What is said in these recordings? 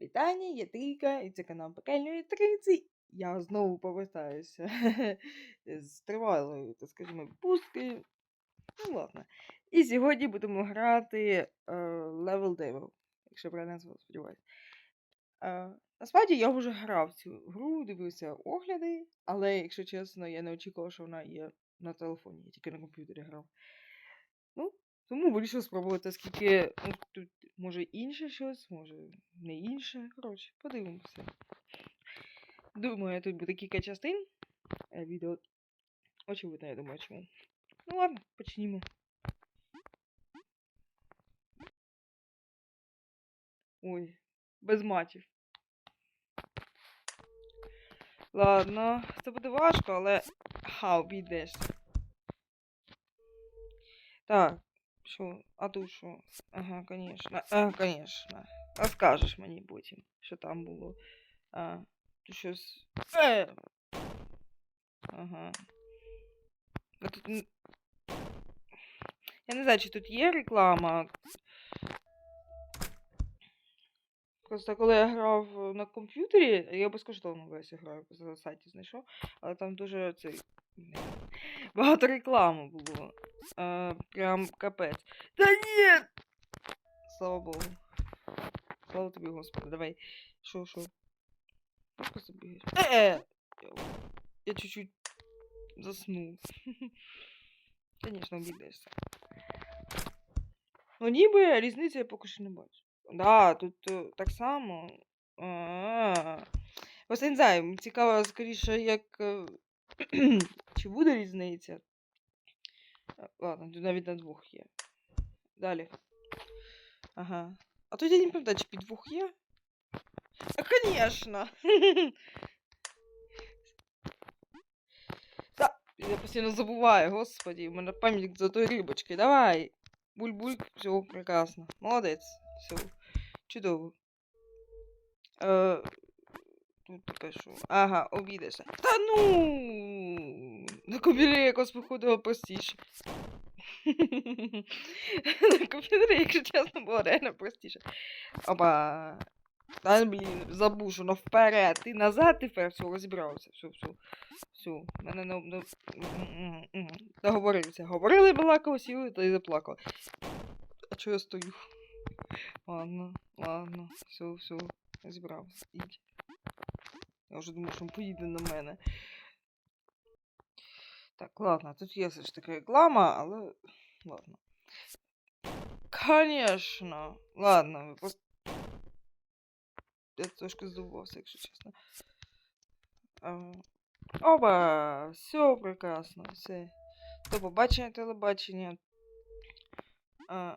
Вітання, я Трійка, і це канал Пекельної Триці. Я знову повертаюся з тривалою, так скажімо, відпустки. Ну ладно. І сьогодні будемо грати е, Level Devil, якщо правильно назвав, сподіваюся. Е, насправді я вже грав цю гру, дивився огляди, але, якщо чесно, я не очікував, що вона є на телефоні, я тільки на комп'ютері грав. Ну, тому вирішив спробувати, оскільки ну, тут може інше щось, може не інше. Коротше, подивимося. Думаю, тут буде кілька частин е, відео. Очевидно, я думаю, чому. Ну ладно, почнімо. Ой, без матів. Ладно, це буде важко, але ха, обійдешся. Так, що, а що? Ага, конечно. Ага, конечно. Розкажеш мені потім, що там було. А, тут щось. Е! Ага. А тут... Я не знаю, чи тут є реклама. Просто коли я грав на комп'ютері, я безкоштовну версію граю, за сайті знайшов, але там дуже цей. Багато реклами було. А, прям капець. Та ні! Слава Богу. Слава тобі, Господи, давай. Шо, шо? Просто бігаєш. Е! Я, чуть-чуть заснув. Конечно, обійдешся. Ну, ніби різниці я поки що не бачу. Да, тут е, так само. А-а-а. Не знаю, цікаво скоріше, як. Чи буде різниця? Е, Ладно, навіть на двох є. Далі. Ага. А тут я не пам'ятаю, чи під двох є? А, конечно! Да, я постійно забуваю, господи, у мене за той рибочки. Давай! Буль-буль, все прекрасно. Молодець. Все. Чудово. Е, тут таке. Ага, обідешся. Та ну! На комп'ютері якось виходило простіше. На комп'ютері, якщо чесно, було реально простіше. Опа. Та блін, забув, вперед. Ти назад тепер все розібрався. Все, все. Все. Мене не. не... Говорили, балакали, сіли та й заплакали. А чого я стою? Ладно, ладно, все, все, розібрався. Ідь. Я вже думав, що він поїде на мене. Так, ладно, тут є все ж таки реклама, але. Ладно. Конечно. Ладно, просто. Я трошки здивувався, якщо чесно. А, Оба! Все прекрасно, все. До побачення телебачення. А...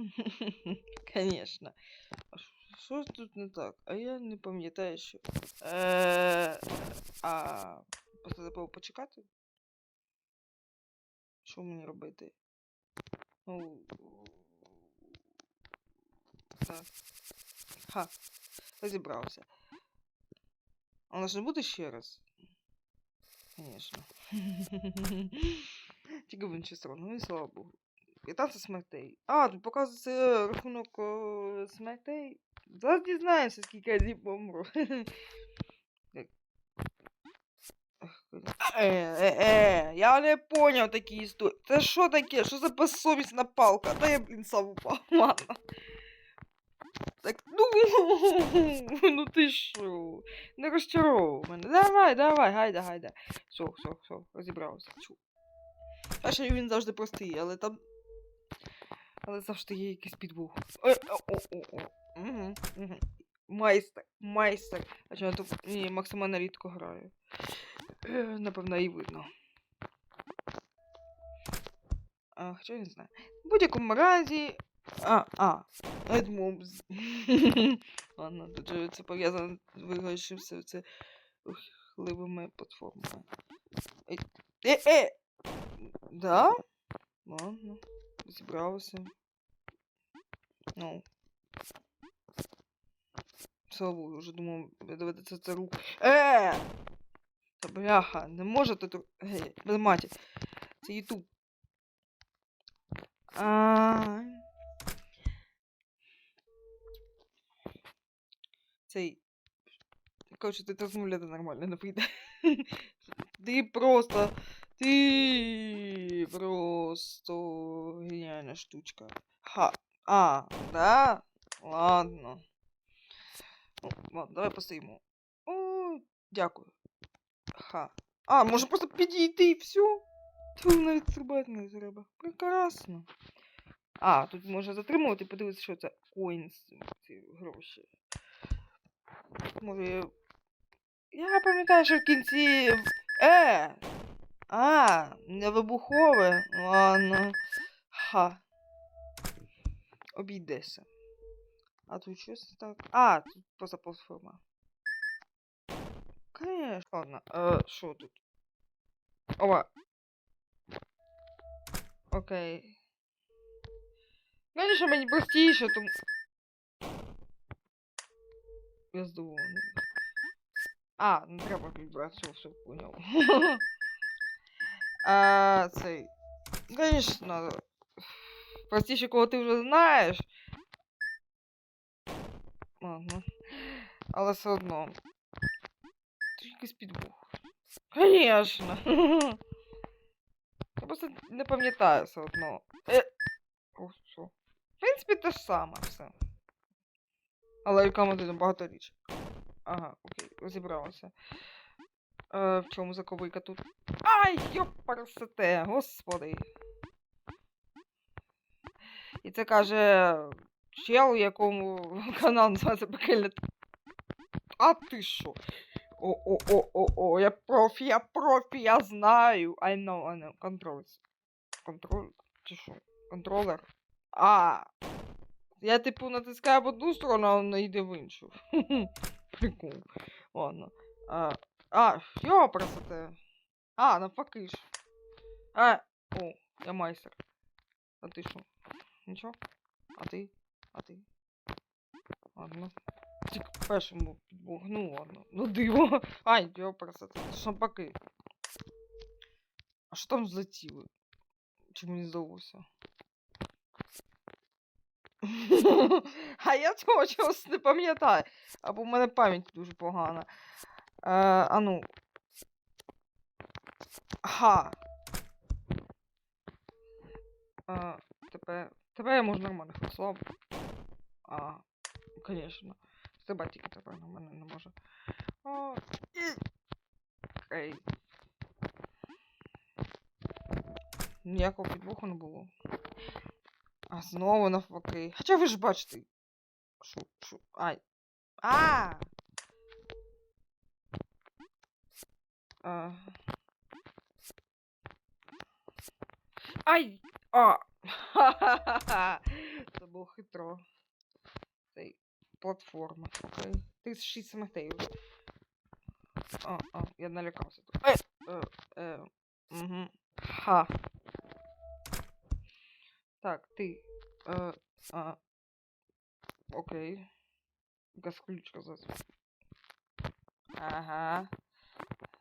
Конечно. А ш- що ж тут не так? А я не пам'ятаю, що. Е, а просто забув почекати? Що мені робити? Ну. Так. Ха. Розібрався. А вона ж не буде ще раз? Конечно. Тільки в іншу сторону, ну і слава Богу. 15 смертей. А, тут показується рахунок о, смертей. Зараз дізнаємося, скільки разів помру. Ах, блін. Е, е, е, я не поняв такі історії. Це що таке? Що за безсовісна палка? Та я, блін, сам упав. Ладно. Так, ну, ну ти що? Не розчаровуй мене. Давай, давай, гайда, гайда. Все, все, все, розібрався. Чу. Перше він завжди простий, але там. Але завжди є якийсь підвох. Угу, угу. Майстер, майстер. А я тут ні, максимально рідко граю. Е, Напевно, і видно. А, хоча не знаю. В будь-якому разі. А, а. Едмобс. Ладно, тут же це пов'язано з все це хливими платформами. Е, е! Да? Ладно зібралися. Ну. Слава Богу, вже думав, доведеться це руку. Е! Та бляха, не може тут. Гей, без маті. Це Ютуб. А. Цей. Короче, ти трансмуляти нормально не прийде. Ти просто. Ти просто геніальна штучка. Ха. А, да? Ладно. Ну, ладно, давай постоїмо. О, дякую. Ха. А, може просто підійти і все? Тут навіть стрибати не. Прекрасно. А, тут можна затримувати, подивитися, що це коїнс, ці гроші. Може. я- пам'ятаю, що в кінці. Е! А, не вибухове. Ладно. Ха. Обійдеся. А тут щось так. А, тут просто платформа. Конечно. Ладно, е, що тут? Ова. Окей. Конечно, мені простіше, тому. Я здивований. А, не треба відбрати, все, все. А, цей. Конечно. Простіше, коли ти вже знаєш. Ладно. Але все одно. Якийсь підвох. Конечно. Я просто не пам'ятаю все одно. Е... О, що? В принципі, те ж саме все. Але яка модель набагато річ. Ага, окей, розібралася. Е, в чому заковика тут? Ай, йопарсете, господи. І це каже чел, якому канал називається Пекельне. А ти що? О-о-о-о-о, я профі, я профі, я знаю. I know, I know. Контроль. Контроль. Чи що? Контролер. А. Я типу натискаю в одну сторону, а вона йде в іншу. Прикол. Ладно. А, а йо, красота. А, навпаки ж. А, о, я майстер. А ти що? Нічого? А ти? А ти? Ладно. Тільки першому підбог. Ну ладно. Ну диво. Ай, йо, красота. Шампаки. А що там за злетіли? Чи мені здалося? а я цього чогось не пам'ятаю. Або в мене пам'ять дуже погана. Е, а ну. Ага. Е, тепер. Тепер я можу нормально слабо. А, конечно. Стрибати тільки тепер на мене не може. О, і... Окей. Ніякого підвоху не було. А знову навпаки. Хоча ви ж бачите. Шу, шу. Ай. А! А. Ай! А! Ха-ха-ха! Це було хитро. Цей платформа. Ти з шість смертей. А, а, я налякався тут. Е, е. Угу. Ха. Так, ти. Е, а. Окей. Якась ключка зараз. Ага.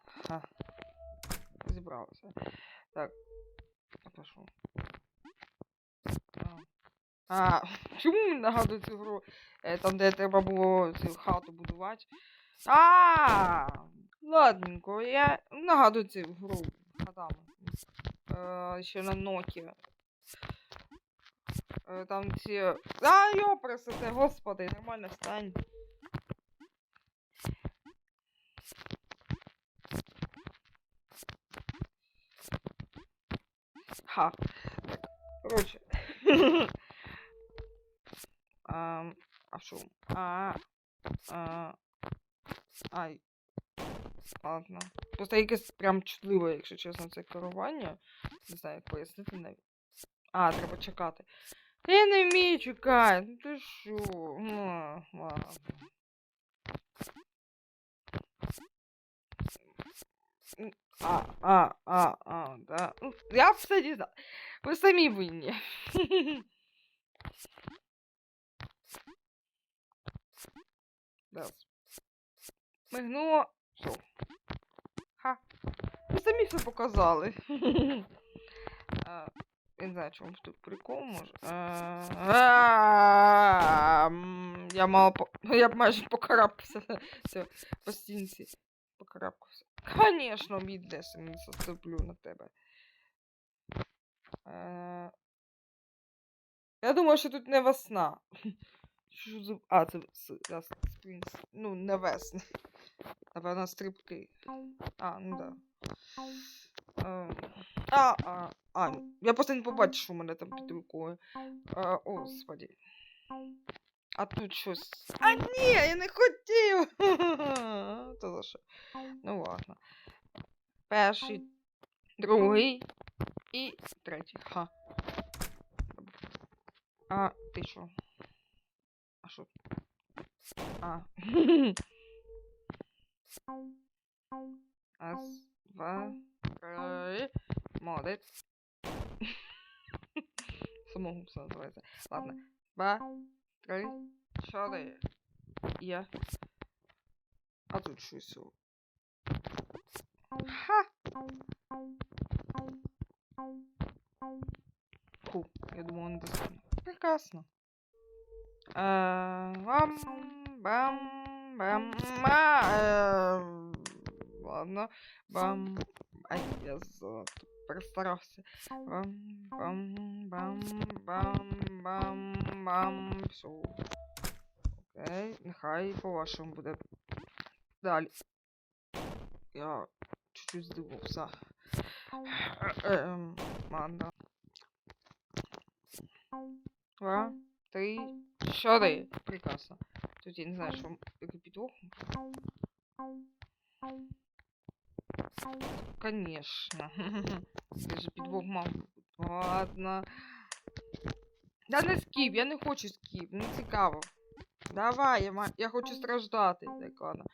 Ха. Зібралася. Так. Що? А. Чому нагадує цю гру? Е, там, де треба було цю хату будувати. А, ладненько, я нагадую цю гру хатами. Е, ще на Nokia. Е, Там ці. А, йопресте, господи, нормально встань. Короче. Ам, а що? А, а, ай. Ладно. Просто якесь прям чутливе, якщо чесно, це керування. Не знаю, як пояснити навіть. А, треба чекати. Я не вмію чекати. Ну ти що? Ну, ладно. А, а, а, а, да. Ну, Я все знаю. Ви самі. Раз. Мигнуло. Все. Ха. Ви самі все показали. А, не знаю, чому тут прикол може. А, м, Я мало по... Я майже покарабкався. Все, по стінці. Покарабкався. Конечно, біднес, не заступлю на тебе. Е... Я думаю, що тут не весна. Що за... А, це с... да. Ну, не весна. Напевно, стрибки. А, ну да. Ем, А, а, а, я просто не побачив, що у мене там під рукою. А, о, господи. А тут щось. А ні, я не хотів. То за що? Ну ладно. Перший, другий і третій. Ха. А, ти що? А що? А. Раз, два, три. Молодець. Самого все називається. Ладно. Два, чотири. Я. А тут щось. о. Ха! Фу, я думал, не достану. Прекрасно. А, Бам, бам, бам, а, э, Ладно. Бам. Ай, я за... перестарався. Бам, бам, бам, бам, бам, бам. Все. Окей, нехай по-вашому буде. Далі. Я чуть-чуть здивувався. Ем, ладно. Два, три, чотири. Прекрасно. Тут я не знаю, що який підвох. Конечно. Це ж підвох мав. Ладно. Да не скіп, я не хочу скіп, не цікаво. Давай, я, ма... я хочу страждати. Так, ладно.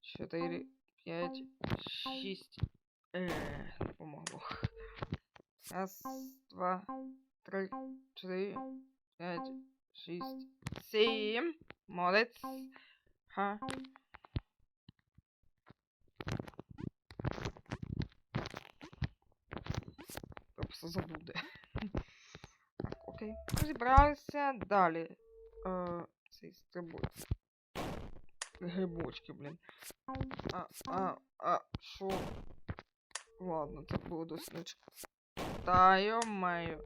Чотири, п'ять, шість. Е, помогло. Раз, два, три, чотири, п'ять, шість, сім. Молодець. Ха. Я Просто забуде. Так, окей. Розібралися. Далі. Е, цей стрибок. Грибочки, блін. А, а, а, шо? Ладно, це було досить. Та йо-маю.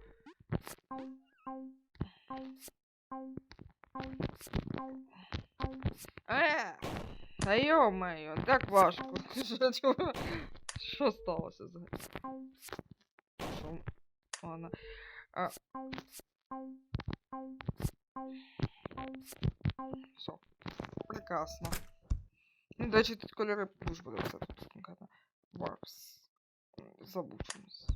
Е! Та йо-маю, так важко. Що? Що сталося взагалі? Що? Ладно. А... Все. Прекрасно. Ну, речі, тут кольори дуже подобаються тут конкретно. Варпс. Забув чомусь.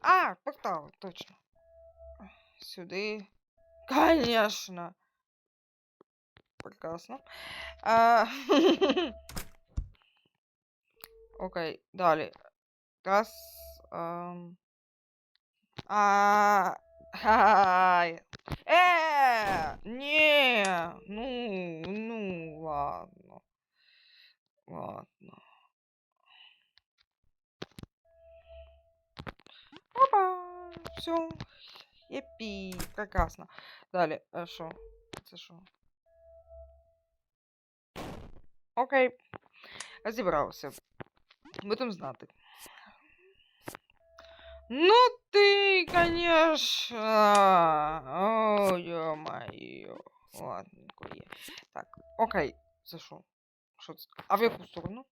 А, портал, точно. Сюди. Конечно. Прекрасно. А... Окей, далі. Раз. Ам. А. Ай. Е, ні, ну, ну, ладно. Ладно. Опа, все. Єпі, прекрасно. Далі, а що? Це що? Окей. Розібрався. Будемо знати. Ну ты, конечно. О, ё-моё. Ладненько є. Так, окей. Що це? А в яку сторону?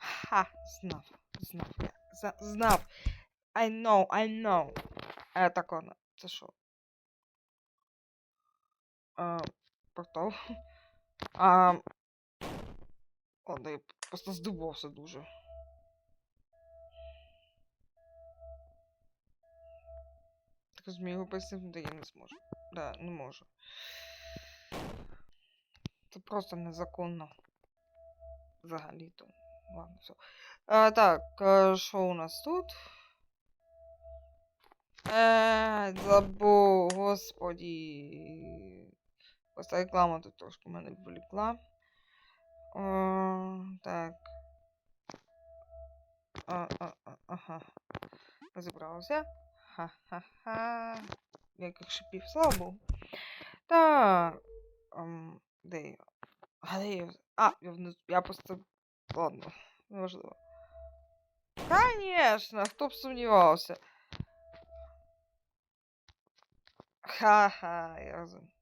Ха, знав. Знав я. Знав. I know, I know. Е, так, ладно. Це що? А, портал. А, ладно, я просто здивувався дуже. Так розумію, пояснити я не зможу. Да, не можу. Це просто незаконно. Взагалі-то. Ладно, все. А, так, що у нас тут? Е, забув, господі. Просто реклама тут трошки мене відволікла. Так. А, а, а, ага. Розібрався. Ха-ха-ха. Яких шипів, слава Богу. Та. ем, де я? А, де я? А, я внизу. Я просто. Ладно, неважливо. Конечно, хто б сумнівався. Ха-ха, я розумію.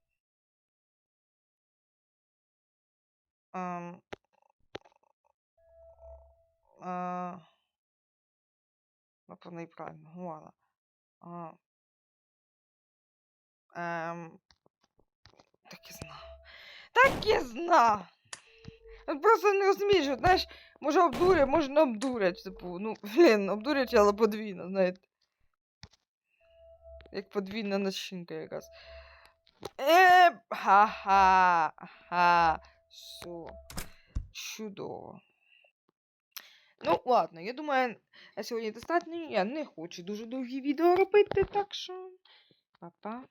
Ем. А, напевно, і правильно. Ладно. А, ем, так і знав. Так і знав. От Просто не розумієш, от, знаєш, може обдурять, може не обдурять. Типу, ну, блін, обдурять, але подвійно, знаєте. Як подвійна начинка якась. Е, ха-ха, ха, все. Чудово. Ну, ладно, я думаю, на сьогодні достатньо. Я не хочу дуже довгі відео робити, так що. Па-па.